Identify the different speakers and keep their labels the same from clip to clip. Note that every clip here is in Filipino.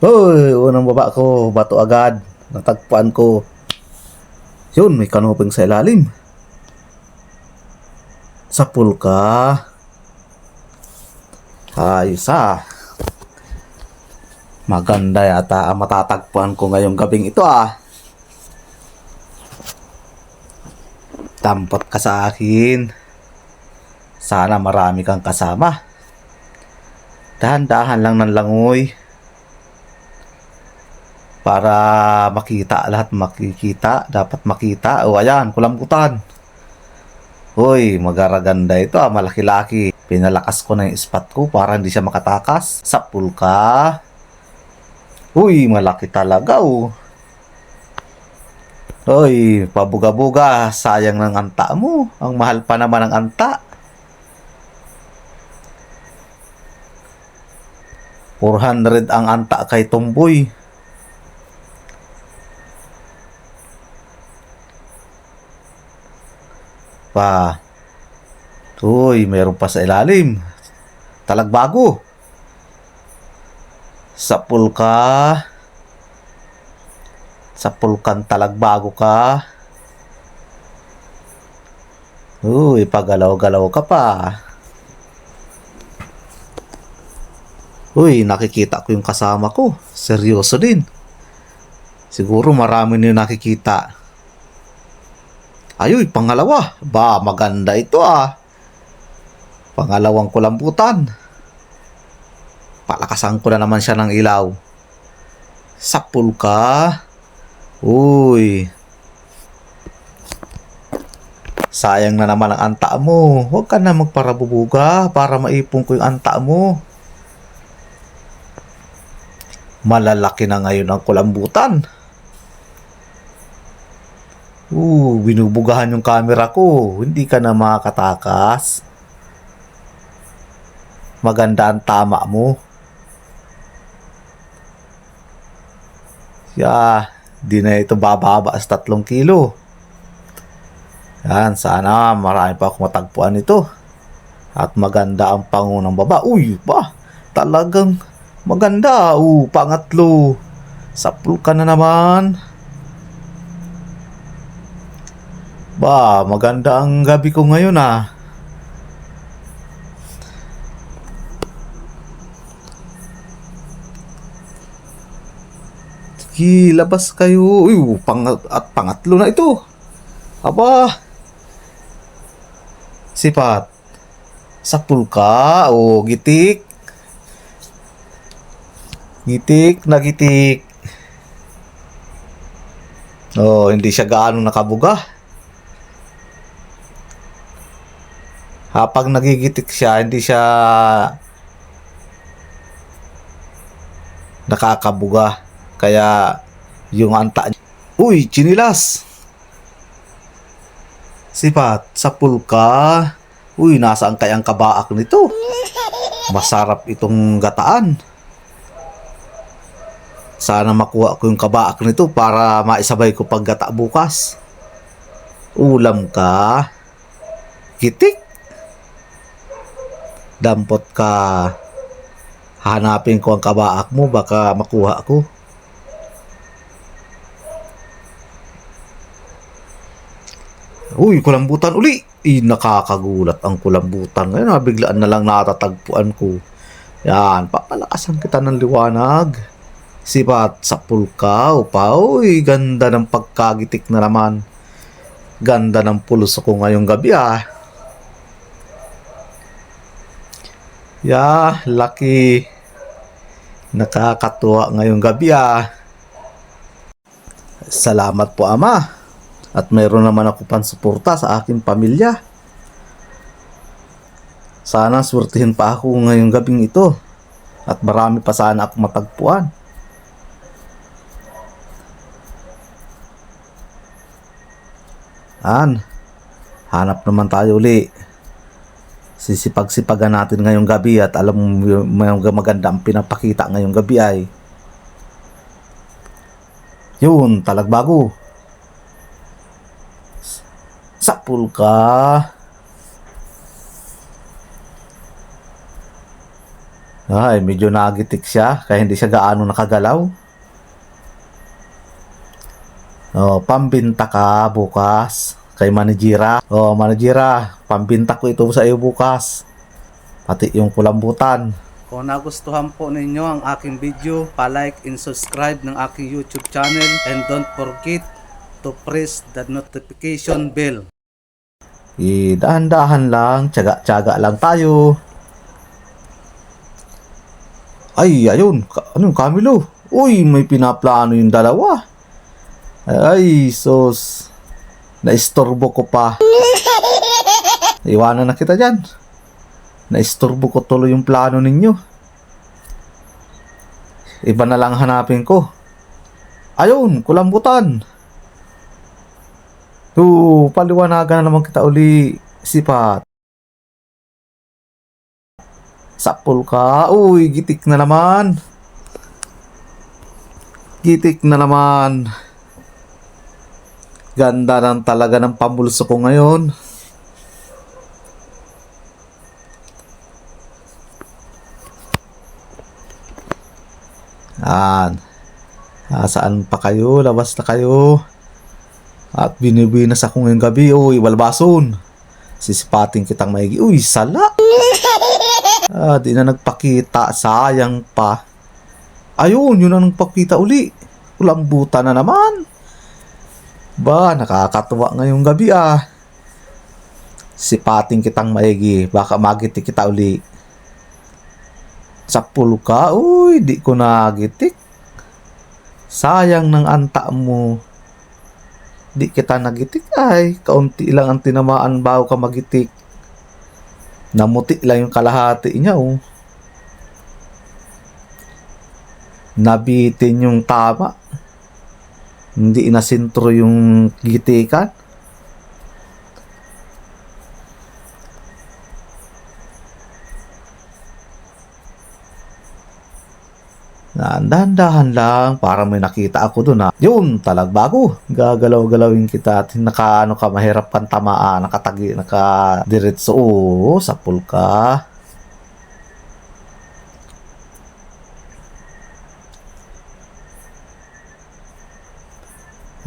Speaker 1: Hoy, unang baba ko, bato agad. Natagpuan ko. Yun, may kanuping sa ilalim. Sa pulka. Ayos ah. Maganda yata ang matatagpuan ko ngayong gabing ito ah. Tampot ka sa akin. Sana marami kang kasama. Dahan-dahan lang ng langoy. Para makita lahat makikita. Dapat makita. O ayan, kulambutan. Hoy, magaraganda ito ah, malaki-laki. Pinalakas ko na yung spot ko para hindi siya makatakas. Sa pulka. Uy, malaki talaga oh. Hoy, pabuga-buga, sayang ng anta mo. Ang mahal pa naman ng anta. 400 ang anta kay Tomboy. Pa. Uy, meron pa sa ilalim. Talagbago. Sa pulka. Sa pulkan talagbago ka. Uy, pagalaw-galaw ka pa. Uy, nakikita ko yung kasama ko. Seryoso din. Siguro marami na nakikita. Ayoy, pangalawa. Ba, maganda ito ah. Pangalawang kulambutan. Palakasan ko na naman siya ng ilaw. Sapul ka. Uy. Sayang na naman ang anta mo. Huwag ka na magparabubuga para maipon ko yung anta mo. Malalaki na ngayon ang kulambutan. Uh, binubugahan yung camera ko. Hindi ka na makakatakas. Maganda ang tama mo. Yeah, di na ito bababa sa tatlong kilo. Yan, sana marami pa akong matagpuan ito. At maganda ang pangunang baba. Uy, ba? Talagang maganda. Uh, pangatlo. Sapul ka na naman. Ba, maganda ang gabi ko ngayon ah. Sige, labas kayo. Uy, pang at pangatlo na ito. Aba. Sipat. Sapul ka o gitik. Gitik na gitik. Oh, hindi siya gaano nakabuga. Kapag nagigitik siya, hindi siya nakakabuga. Kaya yung anta niya. Uy, chinilas! Sipat, sa pulka. Uy, nasaan kayang kabaak nito? Masarap itong gataan. Sana makuha ko yung kabaak nito para maisabay ko paggata bukas. Ulam ka. Kitik. Dampot ka. Hanapin ko ang kabaak mo, baka makuha ko. Uy, kulambutan uli. Eh, nakakagulat ang kulambutan. Ngayon, nabiglaan na lang natatagpuan ko. Yan, papalakasan kita ng liwanag. Sipat sa pulka, upa. Uy, ganda ng pagkagitik na naman. Ganda ng pulos ko ngayong gabi ah. Ya, lucky. Nakakatuwa ngayong gabi ah. Salamat po ama. At mayroon naman ako pansuporta sa aking pamilya. Sana swertihin pa ako ngayong gabing ito. At marami pa sana ako matagpuan. An, hanap naman tayo uli. Sisipag-sipagan natin ngayong gabi at alam mo maganda ang pinapakita ngayong gabi ay yun, talagbago. Sapul ka. Ay, medyo nagitik siya kaya hindi siya gaano nakagalaw. Oh, pambinta ka bukas kay Manijira. Oh, Manijira, pambinta ko ito sa iyo bukas. Pati yung kulambutan.
Speaker 2: Kung nagustuhan po ninyo ang aking video, pa-like and subscribe ng aking YouTube channel and don't forget to press the notification bell.
Speaker 1: Idahan-dahan lang, tiyaga-tiyaga lang tayo. Ay, ayun. Ka- Ano yung Camilo? Uy, may pinaplano yung dalawa. Ay, sos. Naistorbo ko pa. Iwanan na kita dyan. Naistorbo ko tuloy yung plano ninyo. Iba na lang hanapin ko. Ayun, kulambutan. Oo, paliwanagan na naman kita uli, sipat. Sapul ka. Uy, gitik na naman. Gitik na naman. Ganda ng talaga ng pambulso ko ngayon. Yan. Ah, saan pa kayo? Labas na kayo. At binibinas ako ngayong gabi. Uy, walbason. Sisipating kitang maigi. Uy, sala. Ah, di na nagpakita. Sayang pa. Ayun, yun ang nagpakita uli. Kulambutan na naman. Ba, nakakatuwa ngayong gabi ah. Sipating kitang maigi. Baka magitik kita uli. Sapul ka. Uy, di ko nagitik. Sayang ng anta mo. Di kita nagitik ay. Kaunti lang ang tinamaan bago ka magitik. Namuti lang yung kalahati niya oh. Nabitin yung tama. Hindi inasintro yung gitikan. Dahan-dahan lang para may nakita ako doon ha. Yun, talagbago. Gagalaw-galawin kita at naka, ka, mahirap kang tamaan. Nakatagi, nakadiretso. Sa pulka.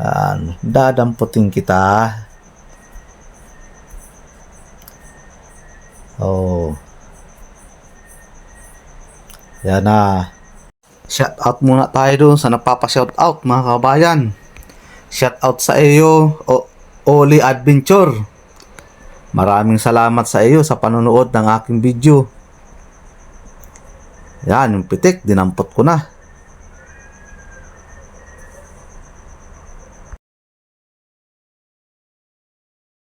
Speaker 1: Yan, dadamputin kita. Oh. Yan na. Shout out muna tayo doon sa nagpapa-shout out mga kabayan. Shout out sa iyo, o Oli Adventure. Maraming salamat sa iyo sa panonood ng aking video. Yan, yung pitik, dinampot ko na.